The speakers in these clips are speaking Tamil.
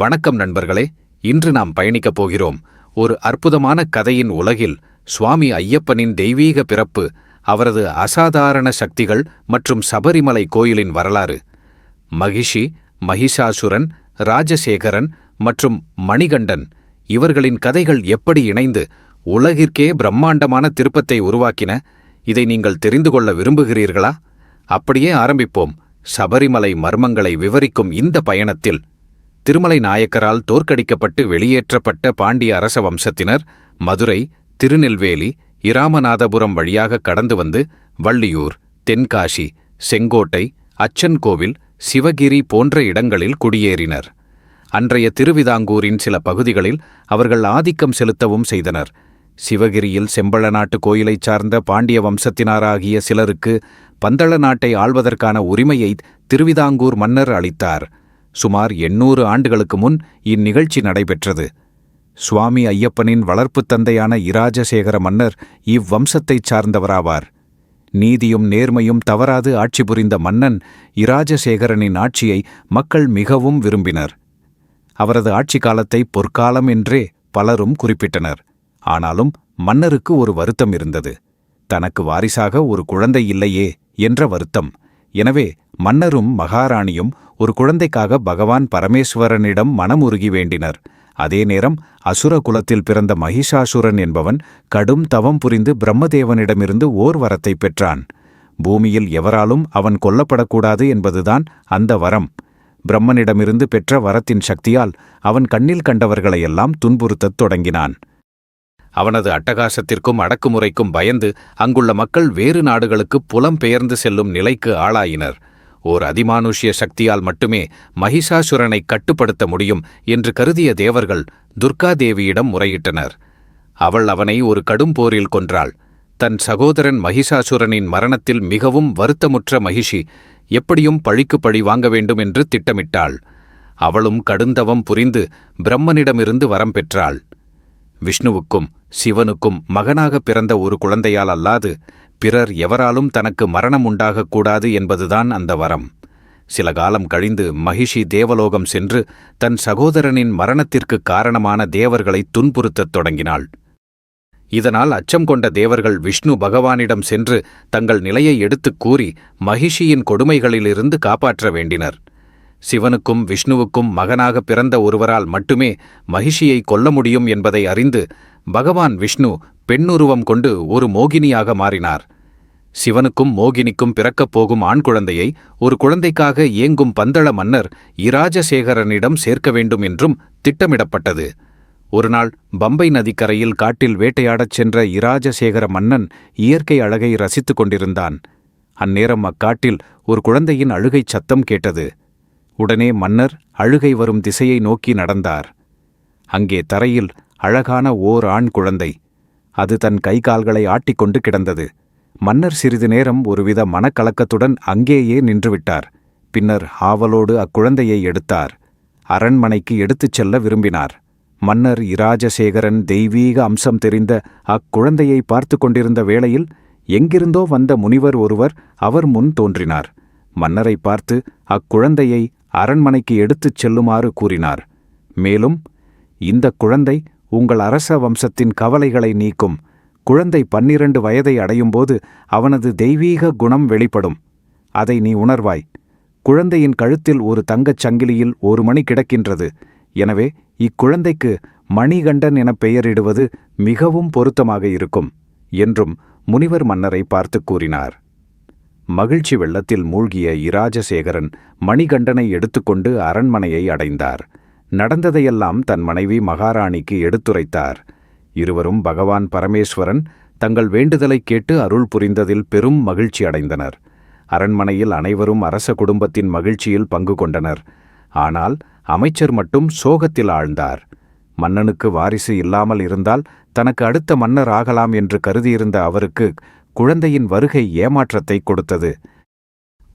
வணக்கம் நண்பர்களே இன்று நாம் பயணிக்கப் போகிறோம் ஒரு அற்புதமான கதையின் உலகில் சுவாமி ஐயப்பனின் தெய்வீக பிறப்பு அவரது அசாதாரண சக்திகள் மற்றும் சபரிமலை கோயிலின் வரலாறு. மகிஷி மகிஷாசுரன் ராஜசேகரன் மற்றும் மணிகண்டன் இவர்களின் கதைகள் எப்படி இணைந்து உலகிற்கே பிரம்மாண்டமான திருப்பத்தை உருவாக்கின இதை நீங்கள் தெரிந்து கொள்ள விரும்புகிறீர்களா? அப்படியே ஆரம்பிப்போம். சபரிமலை மர்மங்களை விவரிக்கும் இந்த பயணத்தில். திருமலை நாயக்கரால் தோற்கடிக்கப்பட்டு வெளியேற்றப்பட்ட பாண்டிய அரச வம்சத்தினர் மதுரை திருநெல்வேலி இராமநாதபுரம் வழியாக கடந்து வந்து வள்ளியூர் தென்காசி செங்கோட்டை அச்சன்கோவில் சிவகிரி போன்ற இடங்களில் குடியேறினர். அன்றைய திருவிதாங்கூரின் சில பகுதிகளில் அவர்கள் ஆதிக்கம் செலுத்தவும் செய்தனர். சிவகிரியில் செம்பள நாட்டு கோயிலைச் சார்ந்த பாண்டிய வம்சத்தினராகிய சிலருக்கு பந்தள நாட்டை ஆள்வதற்கான உரிமையை திருவிதாங்கூர் மன்னர் அளித்தார். சுமார் எண்ணூறு ஆண்டுகளுக்கு முன் இந்நிகழ்ச்சி நடைபெற்றது. சுவாமி ஐயப்பனின் வளர்ப்புத் தந்தையான இராஜசேகர மன்னர் இவ்வம்சத்தைச் சார்ந்தவராவார். நீதியும் நேர்மையும் தவறாது ஆட்சி புரிந்த மன்னன் இராஜசேகரனின் ஆட்சியை மக்கள் மிகவும் விரும்பினர். அவரது ஆட்சி காலத்தை பொற்காலம் என்றே பலரும் குறிப்பிட்டனர். ஆனாலும் மன்னருக்கு ஒரு வருத்தம் இருந்தது. தனக்கு வாரிசாக ஒரு குழந்தை இல்லையே என்ற வருத்தம். எனவே மன்னரும் மகாராணியும் ஒரு குழந்தைக்காக பகவான் பரமேஸ்வரனிடம் மனமுருகி வேண்டினர். அதே நேரம் அசுர குலத்தில் பிறந்த மகிஷாசுரன் என்பவன் கடும் தவம் புரிந்து பிரம்மதேவனிடமிருந்து ஓர் வரத்தை பெற்றான். பூமியில் எவராலும் அவன் கொல்லப்படக்கூடாது என்பதுதான் அந்த வரம். பிரம்மனிடமிருந்து பெற்ற வரத்தின் சக்தியால் அவன் கண்ணில் கண்டவர்களையெல்லாம் துன்புறுத்தத் தொடங்கினான். அவனது அட்டகாசத்திற்கும் அடக்குமுறைக்கும் பயந்து அங்குள்ள மக்கள் வேறு நாடுகளுக்கு புலம்பெயர்ந்து செல்லும் நிலைக்கு ஆளாயினர். ஓர் அதிமானுஷ்ய சக்தியால் மட்டுமே மகிஷாசுரனை கட்டுப்படுத்த முடியும் என்று கருதிய தேவர்கள் துர்காதேவியிடம் முறையிட்டனர். அவள் அவனை ஒரு கடும் போரில் கொன்றாள். தன் சகோதரன் மகிஷாசுரனின் மரணத்தில் மிகவும் வருத்தமுற்ற மகிஷி எப்படியும் பழிக்கு பழி வாங்க வேண்டும் என்று திட்டமிட்டாள். அவளும் கடுந்தவம் புரிந்து பிரம்மனிடமிருந்து வரம் பெற்றாள். விஷ்ணுவுக்கும் சிவனுக்கும் மகனாக பிறந்த ஒரு குழந்தையால் அல்லாது பிறர் எவராலும் தனக்கு மரணம் உண்டாகக்கூடாது என்பதுதான் அந்த வரம். சில காலம் கழிந்து மகிஷி தேவலோகம் சென்று தன் சகோதரனின் மரணத்திற்கு காரணமான தேவர்களை துன்புறுத்தத் தொடங்கினாள். இதனால் அச்சம் கொண்ட தேவர்கள் விஷ்ணு பகவானிடம் சென்று தங்கள் நிலையை எடுத்துக் கூறி மகிஷியின் கொடுமைகளிலிருந்து காப்பாற்ற வேண்டினர். சிவனுக்கும் விஷ்ணுவுக்கும் மகனாக பிறந்த ஒருவரால் மட்டுமே மகிஷியை கொல்ல முடியும் என்பதை அறிந்து பகவான் விஷ்ணு பெண்ணுருவம் கொண்டு ஒரு மோகினியாக மாறினார். சிவனுக்கும் மோகினிக்கும் பிறக்கப் போகும் ஆண் குழந்தையை ஒரு குழந்தைக்காக ஏங்கும் பந்தள மன்னர் இராஜசேகரனிடம் சேர்க்க வேண்டும் என்றும் திட்டமிடப்பட்டது. ஒருநாள் பம்பை நதிக்கரையில் காட்டில் வேட்டையாடச் சென்ற இராஜசேகர மன்னன் இயற்கை அழகை ரசித்துக் கொண்டிருந்தான். அந்நேரம் அக்காட்டில் ஒரு குழந்தையின் அழுகைச் சத்தம் கேட்டது. உடனே மன்னர் அழுகை வரும் திசையை நோக்கி நடந்தார். அங்கே தரையில் அழகான ஓர் ஆண் குழந்தை அது தன் கை கால்களை ஆட்டிக்கொண்டு கிடந்தது. மன்னர் சிறிது நேரம் ஒருவித மனக்கலக்கத்துடன் அங்கேயே நின்றுவிட்டார். பின்னர் ஆவலோடு அக்குழந்தையை எடுத்தார். அரண்மனைக்கு எடுத்துச் செல்ல விரும்பினார். மன்னர் இராஜசேகரன் தெய்வீக அம்சம் தெரிந்த அக்குழந்தையை பார்த்து கொண்டிருந்த வேளையில் எங்கிருந்தோ வந்த முனிவர் ஒருவர் அவர் முன் தோன்றினார். மன்னரை பார்த்து அக்குழந்தையை அரண்மனைக்கு எடுத்துச் செல்லுமாறு கூறினார். மேலும் இந்த குழந்தை உங்கள் அரச வம்சத்தின் கவலைகளை நீக்கும். குழந்தை பன்னிரண்டு வயதை அடையும்போது அவனது தெய்வீக குணம் வெளிப்படும். அதை நீ உணர்வாய். குழந்தையின் கழுத்தில் ஒரு தங்கச் சங்கிலியில் ஒரு மணி கிடக்கின்றது. எனவே இக்குழந்தைக்கு மணிகண்டன் என பெயரிடுவது மிகவும் பொருத்தமாக இருக்கும் என்றும் முனிவர் மன்னரை பார்த்து கூறினார். மகிழ்ச்சி வெள்ளத்தில் மூழ்கிய இராஜசேகரன் மணிகண்டனை எடுத்துக்கொண்டு அரண்மனையை அடைந்தார். நடந்ததையெல்லாம் தன் மனைவி மகாராணிக்கு எடுத்துரைத்தார். இருவரும் பகவான் பரமேஸ்வரன் தங்கள் வேண்டுதலை கேட்டு அருள் புரிந்ததில் பெரும் மகிழ்ச்சி அடைந்தனர். அரண்மனையில் அனைவரும் அரச குடும்பத்தின் மகிழ்ச்சியில் பங்கு கொண்டனர். ஆனால் அமைச்சர் மட்டும் சோகத்தில் ஆழ்ந்தார். மன்னனுக்கு வாரிசு இல்லாமல் இருந்தால் தனக்கு அடுத்த மன்னர் ஆகலாம் என்று கருதியிருந்த அவருக்கு குழந்தையின் வருகை ஏமாற்றத்தை கொடுத்தது.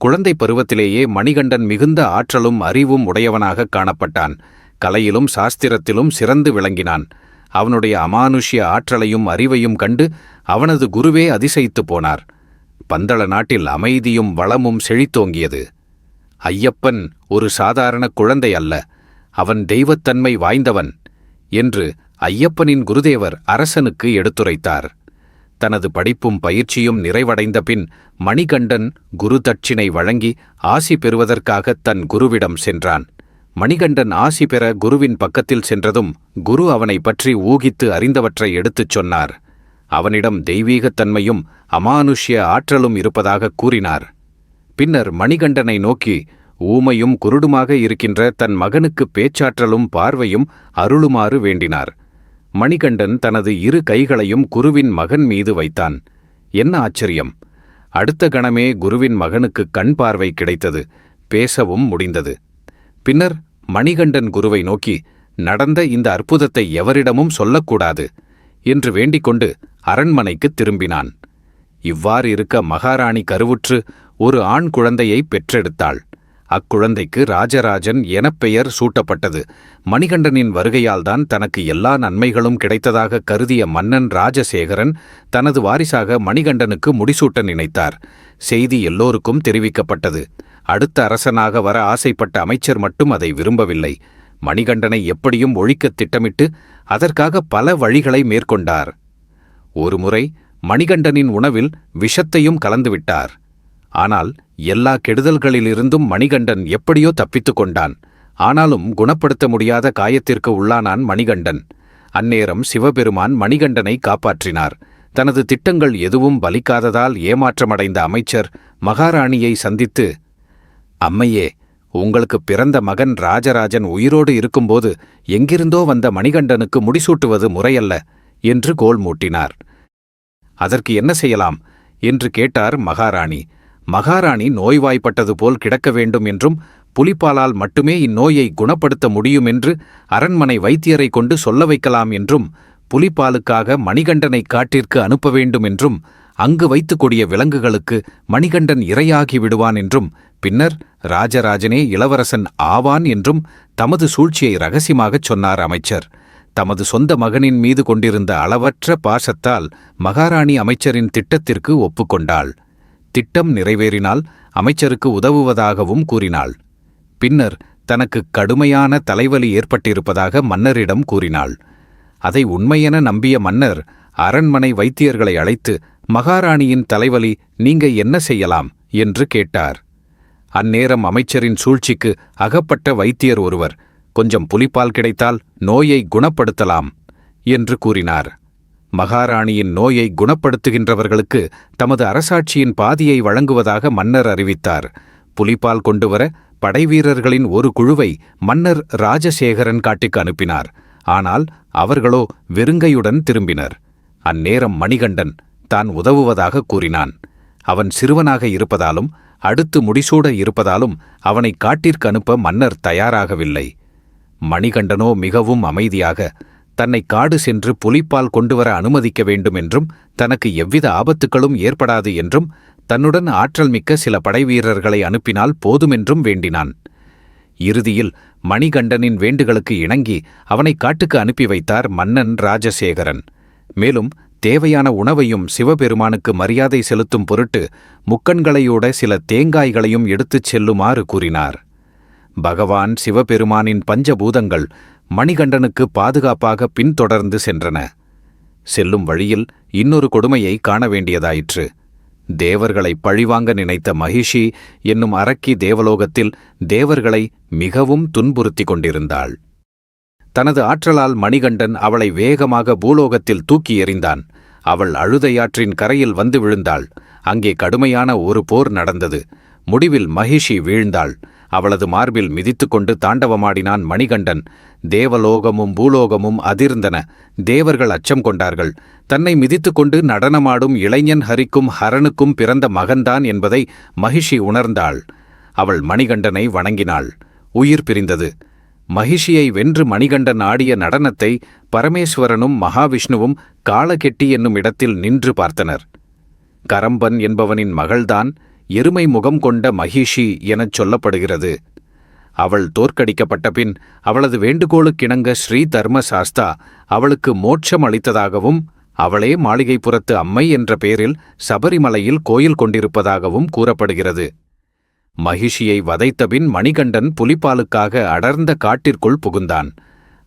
குழந்தை பருவத்திலேயே மணிகண்டன் மிகுந்த ஆற்றலும் அறிவும் உடையவனாக காணப்பட்டான். கலையிலும் சாஸ்திரத்திலும் சிறந்து விளங்கினான். அவனுடைய அமானுஷ்ய ஆற்றலையும் அறிவையும் கண்டு அவனது குருவே அதிசயித்துப் போனார். பந்தள நாட்டில் அமைதியும் வளமும் செழித்தோங்கியது. ஐயப்பன் ஒரு சாதாரண குழந்தை அல்ல. அவன் தெய்வத்தன்மை வாய்ந்தவன் என்று ஐயப்பனின் குருதேவர் அரசனுக்கு எடுத்துரைத்தார். தனது படிப்பும் பயிற்சியும் நிறைவடைந்த பின் மணிகண்டன் குரு தட்சிணை வழங்கி ஆசி பெறுவதற்காக தன் குருவிடம் சென்றான். மணிகண்டன் ஆசி பெற குருவின் பக்கத்தில் சென்றதும் குரு அவனை பற்றி ஊகித்து அறிந்தவற்றை எடுத்துச் சொன்னார். அவனிடம் தெய்வீகத்தன்மையும் அமானுஷ்ய ஆற்றலும் இருப்பதாக கூறினார். பின்னர் மணிகண்டனை நோக்கி ஊமையும் குருடுமாக இருக்கின்ற தன் மகனுக்கு பேச்சாற்றலும் பார்வையும் அருளுமாறு வேண்டினார். மணிகண்டன் தனது இரு கைகளையும் குருவின் மகன் மீது வைத்தான். என்ன ஆச்சரியம்! அடுத்த கணமே குருவின் மகனுக்கு கண் பார்வை கிடைத்தது பேசவும் முடிந்தது. பின்னர் மணிகண்டன் குருவை நோக்கி நடந்த இந்த அற்புதத்தை எவரிடமும் சொல்லக்கூடாது என்று வேண்டிக்கொண்டு அரண்மனைக்கு திரும்பினான். இவ்வாறு இருக்க மகாராணி கருவுற்று ஒரு ஆண் குழந்தையை பெற்றெடுத்தாள். அக்குழந்தைக்கு ராஜராஜன் எனப் பெயர் சூட்டப்பட்டது. மணிகண்டனின் வருகையால்தான் தனக்கு எல்லா நன்மைகளும் கிடைத்ததாக கருதிய மன்னன் ராஜசேகரன் தனது வாரிசாக மணிகண்டனுக்கு முடிசூட்ட நினைத்தார். செய்தி எல்லோருக்கும் தெரிவிக்கப்பட்டது. அடுத்த அரசனாக வர ஆசைப்பட்ட அமைச்சர் மட்டும் அதை விரும்பவில்லை. மணிகண்டனை எப்படியும் ஒழிக்கத் திட்டமிட்டு அதற்காக பல வழிகளை மேற்கொண்டார். ஒருமுறை மணிகண்டனின் உணவில் விஷத்தையும் கலந்துவிட்டார் ஆனால் எல்லா கெடுதல்களிலிருந்தும் மணிகண்டன் எப்படியோ தப்பித்துக் கொண்டான். ஆனாலும் குணப்படுத்த முடியாத காயத்திற்கு உள்ளானான் மணிகண்டன். அந்நேரம் சிவபெருமான் மணிகண்டனை காப்பாற்றினார். தனது திட்டங்கள் எதுவும் பலிக்காததால் ஏமாற்றமடைந்த அமைச்சர் மகாராணியை சந்தித்து அம்மையே உங்களுக்கு பிறந்த மகன் ராஜராஜன் உயிரோடு இருக்கும்போது எங்கிருந்தோ வந்த மணிகண்டனுக்கு முடிசூட்டுவது முறையல்ல என்று கோல் மூட்டினார். அதற்கு என்ன செய்யலாம்? என்று கேட்டார் மகாராணி. மகாராணி நோய்வாய்ப்பட்டது போல் கிடக்க வேண்டும் என்றும் புலிப்பாலால் மட்டுமே இந்நோயை குணப்படுத்த முடியும் என்று அரண்மனை வைத்தியரை கொண்டு சொல்ல வைக்கலாம் என்றும் புலிப்பாலுக்காக மணிகண்டனை காட்டிற்கு அனுப்ப வேண்டும் என்றும் அங்கு வைத்துக் கொடிய விலங்குகளுக்கு மணிகண்டன் இரையாகி விடுவான் என்றும் பின்னர் ராஜராஜனே இளவரசன் ஆவான் என்றும் தமது சூழ்ச்சியை ரகசியமாகச் சொன்னார் அமைச்சர். தமது சொந்த மகனின் மீது கொண்டிருந்த அளவற்ற பாசத்தால் மகாராணி அமைச்சரின் திட்டத்திற்கு ஒப்புக்கொண்டாள். திட்டம் நிறைவேறினால் அமைச்சருக்கு உதவுவதாகவும் கூறினாள். பின்னர் தனக்கு கடுமையான தலைவலி ஏற்பட்டிருப்பதாக மன்னரிடம் கூறினாள். அதை உண்மையென நம்பிய மன்னர் அரண்மனை வைத்தியர்களை அழைத்து மகாராணியின் தலைவலி நீங்க என்ன செய்யலாம்? என்று கேட்டார். அந்நேரம் அமைச்சரின் சூழ்ச்சிக்கு அகப்பட்ட வைத்தியர் ஒருவர் கொஞ்சம் புலிப்பால் கிடைத்தால் நோயை குணப்படுத்தலாம் என்று கூறினார். மகாராணியின் நோயை குணப்படுத்துகின்றவர்களுக்கு தமது அரசாட்சியின் பாதியை வழங்குவதாக மன்னர் அறிவித்தார். புலிப்பால் கொண்டுவர படைவீரர்களின் ஒரு குழுவை மன்னர் ராஜசேகரன் காட்டிக்கு அனுப்பினார். ஆனால் அவர்களோ வெறுங்கையுடன் திரும்பினர். அந்நேரம் மணிகண்டன் தான் உதவுவதாக கூறினான். அவன் சிறுவனாக இருப்பதாலும் அடுத்து முடிசூட இருப்பதாலும் அவனை காட்டிற்கு அனுப்ப மன்னர் தயாராகவில்லை. மணிகண்டனோ மிகவும் அமைதியாக தன்னை காடு சென்று புலிப்பால் கொண்டுவர அனுமதிக்க வேண்டும் என்றும் தனக்கு எவ்வித ஆபத்துக்களும் ஏற்படாது என்றும் தன்னுடன் ஆற்றல் மிக்க சில படைவீரர்களை அனுப்பினால் போதுமென்றும் வேண்டினான். இறுதியில் மணிகண்டனின் வேண்டுகளுக்கு இணங்கி அவனை காட்டுக்கு அனுப்பி வைத்தார் மன்னன் ராஜசேகரன். மேலும் தேவையான உணவையும் சிவபெருமானுக்கு மரியாதை செலுத்தும் பொருட்டு முக்கண்களையோட சில தேங்காய்களையும் எடுத்துச் செல்லுமாறு கூறினார். பகவான் சிவபெருமானின் பஞ்சபூதங்கள் மணிகண்டனுக்கு பாதுகாப்பாக பின்தொடர்ந்து சென்றன. செல்லும் வழியில் இன்னொரு கொடுமையை காண வேண்டியதாயிற்று. தேவர்களை பழிவாங்க நினைத்த மகிஷி என்னும் அரக்கி தேவலோகத்தில் தேவர்களை மிகவும் துன்புறுத்திக் கொண்டிருந்தாள். தனது ஆற்றலால் மணிகண்டன் அவளை வேகமாக பூலோகத்தில் தூக்கி எறிந்தான். அவள் அழுதையாற்றின் கரையில் வந்து விழுந்தாள். அங்கே கடுமையான ஒரு போர் நடந்தது. முடிவில் மகிஷி வீழ்ந்தாள். அவளது மார்பில் மிதித்துக்கொண்டு தாண்டவமாடினான் மணிகண்டன். தேவலோகமும் பூலோகமும் அதிர்ந்தன. தேவர்கள் அச்சம் கொண்டார்கள். தன்னை மிதித்துக்கொண்டு நடனமாடும் இளைஞன் ஹரிக்கும் ஹரனுக்கும் பிறந்த மகன்தான் என்பதை மகிஷி உணர்ந்தாள். அவள் மணிகண்டனை வணங்கினாள். உயிர் பிரிந்தது. மகிஷியை வென்று மணிகண்டன் ஆடிய நடனத்தை பரமேஸ்வரனும் மகாவிஷ்ணுவும் காலகெட்டி என்னும் இடத்தில் நின்று பார்த்தனர். கரம்பன் என்பவனின் மகள்தான் எருமை முகம் கொண்ட மகிஷி எனச் சொல்லப்படுகிறது. அவள் தோற்கடிக்கப்பட்ட பின் அவளது வேண்டுகோளுக்கிணங்க ஸ்ரீ தர்ம சாஸ்தா அவளுக்கு மோட்சம் அளித்ததாகவும் அவளே மாளிகைப்புறத்து அம்மை என்ற பெயரில் சபரிமலையில் கோயில் கொண்டிருப்பதாகவும் கூறப்படுகிறது. மகிஷியை வதைத்தபின் மணிகண்டன் புலிப்பாலுக்காக அடர்ந்த காட்டிற்குள் புகுந்தான்.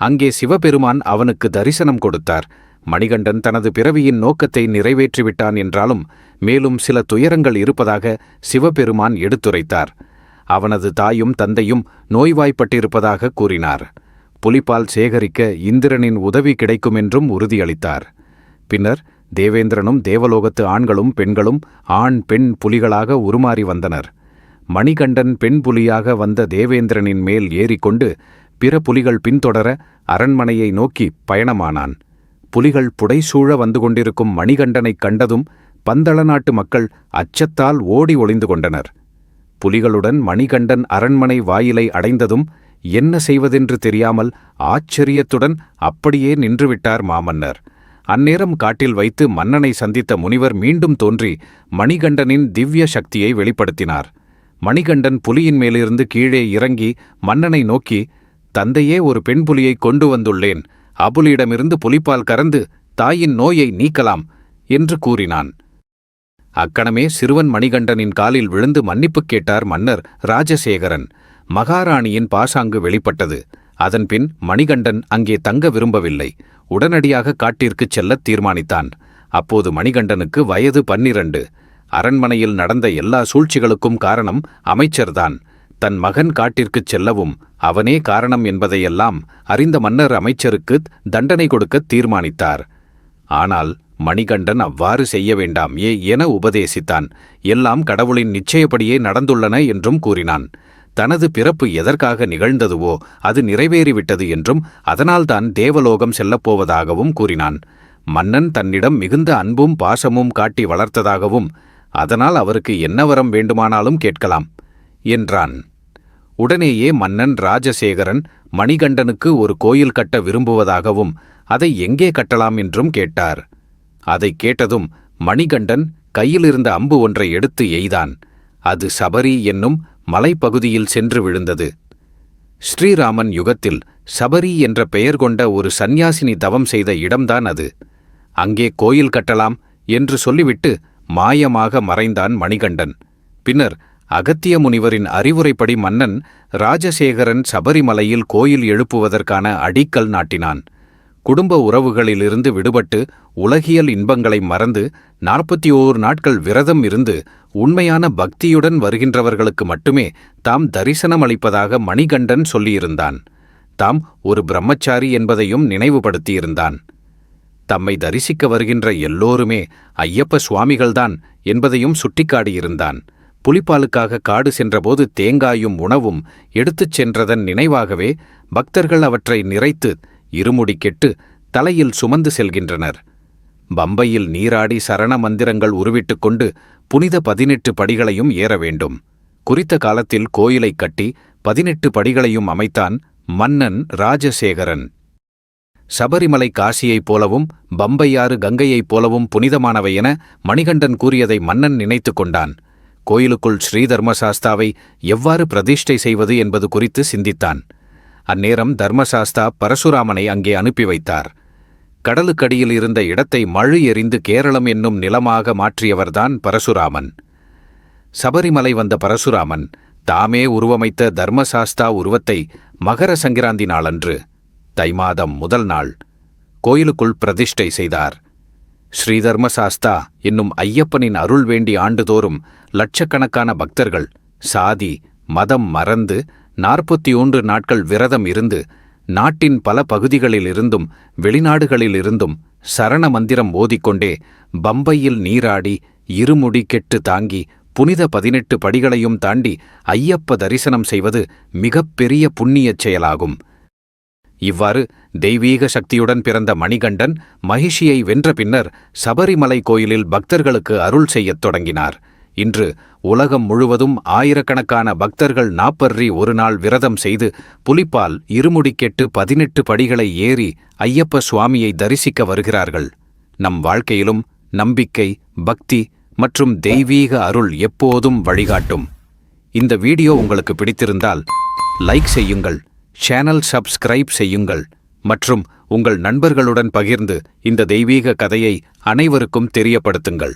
அங்கே சிவபெருமான் அவனுக்கு தரிசனம் கொடுத்தார். மணிகண்டன் தனது பிறவியின் நோக்கத்தை நிறைவேற்றிவிட்டான் என்றாலும் மேலும் சில துயரங்கள் இருப்பதாக சிவபெருமான் எடுத்துரைத்தார். அவனது தாயும் தந்தையும் நோய்வாய்ப்பட்டிருப்பதாக கூறினார். புலிப்பால் சேகரிக்க இந்திரனின் உதவி கிடைக்கும் என்றும் உறுதியளித்தார். பின்னர் தேவேந்திரனும் தேவலோகத்து ஆண்களும் பெண்களும் ஆண் பெண் புலிகளாக உருமாறி வந்தனர். மணிகண்டன் பெண் புலியாக வந்த தேவேந்திரனின் மேல் ஏறிக்கொண்டு பிற புலிகள் பின்தொடர அரண்மனையை நோக்கி பயணமானான். புலிகள் புடைசூழ வந்து கொண்டிருக்கும் மணிகண்டனைக் கண்டதும் பந்தள நாட்டு மக்கள் அச்சத்தால் ஓடி ஒளிந்து கொண்டனர். புலிகளுடன் மணிகண்டன் அரண்மனை வாயிலை அடைந்ததும் என்ன செய்வதென்று தெரியாமல் ஆச்சரியத்துடன் அப்படியே நின்றுவிட்டார் மாமன்னர். அந்நேரம் காட்டில் வைத்து மன்னனை சந்தித்த முனிவர் மீண்டும் தோன்றி மணிகண்டனின் திவ்ய சக்தியை வெளிப்படுத்தினார். மணிகண்டன் புலியின் மேலிருந்து கீழே இறங்கி மன்னனை நோக்கி தந்தையே ஒரு பெண் புலியை கொண்டு வந்துள்ளேன். அபுலியிடமிருந்து புலிப்பால் கறந்து தாயின் நோயை நீக்கலாம் என்று கூறினான். அக்கணமே சிறுவன் மணிகண்டனின் காலில் விழுந்து மன்னிப்புக் கேட்டார் மன்னர் ராஜசேகரன். மகாராணியின் பாசாங்கு வெளிப்பட்டது. அதன்பின் மணிகண்டன் அங்கே தங்க விரும்பவில்லை. உடனடியாக காட்டிற்குச் செல்லத் தீர்மானித்தான். அப்போது மணிகண்டனுக்கு வயது பன்னிரண்டு. அரண்மனையில் நடந்த எல்லா சூழ்ச்சிகளுக்கும் காரணம் அமைச்சர்தான். தன் மகன் காட்டிற்குச் செல்லவும் அவனே காரணம் என்பதையெல்லாம் அறிந்த மன்னர் அமைச்சருக்கு தண்டனை கொடுக்க தீர்மானித்தார். ஆனால் மணிகண்டன் அவ்வாறு செய்ய வேண்டாம் ஏ என உபதேசித்தான். எல்லாம் கடவுளின் நிச்சயப்படியே நடந்துள்ளன என்றும் கூறினான். தனது பிறப்பு எதற்காக நிகழ்ந்ததுவோ அது நிறைவேறிவிட்டது என்றும் அதனால்தான் தேவலோகம் செல்லப்போவதாகவும் கூறினான். மன்னன் தன்னிடம் மிகுந்த அன்பும் பாசமும் காட்டி வளர்த்ததாகவும் அதனால் அவருக்கு என்ன வரம் வேண்டுமானாலும் கேட்கலாம் என்றான். உடனேயே மன்னன் ராஜசேகரன் மணிகண்டனுக்கு ஒரு கோயில் கட்ட விரும்புவதாகவும் அதை எங்கே கட்டலாம் என்றும் கேட்டார். அதைக் கேட்டதும் மணிகண்டன் கையிலிருந்த அம்பு ஒன்றை எடுத்து எய்தான். அது சபரி என்னும் மலைப்பகுதியில் சென்று விழுந்தது. ஸ்ரீராமன் யுகத்தில் சபரி என்ற பெயர் கொண்ட ஒரு சந்நியாசினி தவம் செய்த இடம்தான் அது. அங்கே கோயில் கட்டலாம் என்று சொல்லிவிட்டு மாயமாக மறைந்தான் மணிகண்டன். பின்னர் அகத்திய முனிவரின் அறிவுரைப்படி மன்னன் ராஜசேகரன் சபரிமலையில் கோயில் எழுப்புவதற்கான அடிக்கல் நாட்டினான். குடும்ப உறவுகளிலிருந்து விடுபட்டு உலகியல் இன்பங்களை மறந்து நாற்பத்தி ஓர் நாட்கள் விரதம் இருந்து உண்மையான பக்தியுடன் வருகின்றவர்களுக்கு மட்டுமே தாம் தரிசனம் அளிப்பதாக மணிகண்டன் சொல்லியிருந்தான். தாம் ஒரு பிரம்மச்சாரி என்பதையும் நினைவுபடுத்தியிருந்தான். தம்மை தரிசிக்க வருகின்ற எல்லோருமே ஐயப்ப சுவாமிகள்தான் என்பதையும் சுட்டிக்காட்டியிருந்தான். புலிப்பாலுக்காக காடு சென்றபோது தேங்காயும் உணவும் எடுத்துச் சென்றதன் நினைவாகவே பக்தர்கள் அவற்றை நிறைத்து இருமுடி கெட்டு தலையில் சுமந்து செல்கின்றனர். பம்பையில் நீராடி சரண மந்திரங்கள் உருவிட்டுக் கொண்டு புனித பதினெட்டு படிகளையும் ஏற வேண்டும். குறித்த காலத்தில் கோயிலைக் கட்டி பதினெட்டு படிகளையும் அமைத்தான் மன்னன் ராஜசேகரன். சபரிமலை காசியைப் போலவும் பம்பையாறு கங்கையைப் போலவும் புனிதமானவை என மணிகண்டன் கூறியதை மன்னன் நினைத்து கொண்டான். கோயிலுக்குள் ஸ்ரீதர்மசாஸ்தாவை எவ்வாறு பிரதிஷ்டை செய்வது என்பது குறித்து சிந்தித்தான். அந்நேரம் தர்மசாஸ்தா பரசுராமனை அங்கே அனுப்பி வைத்தார். கடலுக்கடியில் இருந்த இடத்தை மழு எறிந்து கேரளம் என்னும் நிலமாக மாற்றியவர்தான் பரசுராமன். சபரிமலை வந்த பரசுராமன் தாமே உருவமைத்த தர்மசாஸ்தா உருவத்தை மகர சங்கிராந்தி நாளன்று தை மாதம் முதல் நாள் கோயிலுக்குள் பிரதிஷ்டை செய்தார். ஸ்ரீதர்மசாஸ்தா என்னும் ஐயப்பனின் அருள் வேண்டி ஆண்டுதோறும் லட்சக்கணக்கான பக்தர்கள் சாதி மதம் மறந்து நாற்பத்தி ஒன்று நாட்கள் விரதம் இருந்து நாட்டின் பல பகுதிகளிலிருந்தும் வெளிநாடுகளிலிருந்தும் சரண மந்திரம் ஓதிக்கொண்டே பம்பையில் நீராடி இருமுடி கெட்டு தாங்கி புனித பதினெட்டு படிகளையும் தாண்டி ஐயப்ப தரிசனம் செய்வது மிகப்பெரிய புண்ணியச் செயலாகும். இவ்வாறு தெய்வீக சக்தியுடன் பிறந்த மணிகண்டன் மகிஷியை வென்ற பின்னர் சபரிமலை கோயிலில் பக்தர்களுக்கு அருள் செய்யத் தொடங்கினார். இன்று உலகம் முழுவதும் ஆயிரக்கணக்கான பக்தர்கள் நாப்பர்ரி ஒரு நாள் விரதம் செய்து புலிப்பால் இருமுடிக்கெட்டு பதினெட்டு படிகளை ஏறி ஐயப்ப சுவாமியை தரிசிக்க வருகிறார்கள். நம் வாழ்க்கையிலும் நம்பிக்கை பக்தி மற்றும் தெய்வீக அருள் எப்போதும் வழிகாட்டும். இந்த வீடியோ உங்களுக்கு பிடித்திருந்தால் லைக் செய்யுங்கள். சேனல் சப்ஸ்கிரைப் செய்யுங்கள் மற்றும் உங்கள் நண்பர்களுடன் பகிர்ந்து இந்த தெய்வீக கதையை அனைவருக்கும் தெரியப்படுத்துங்கள்.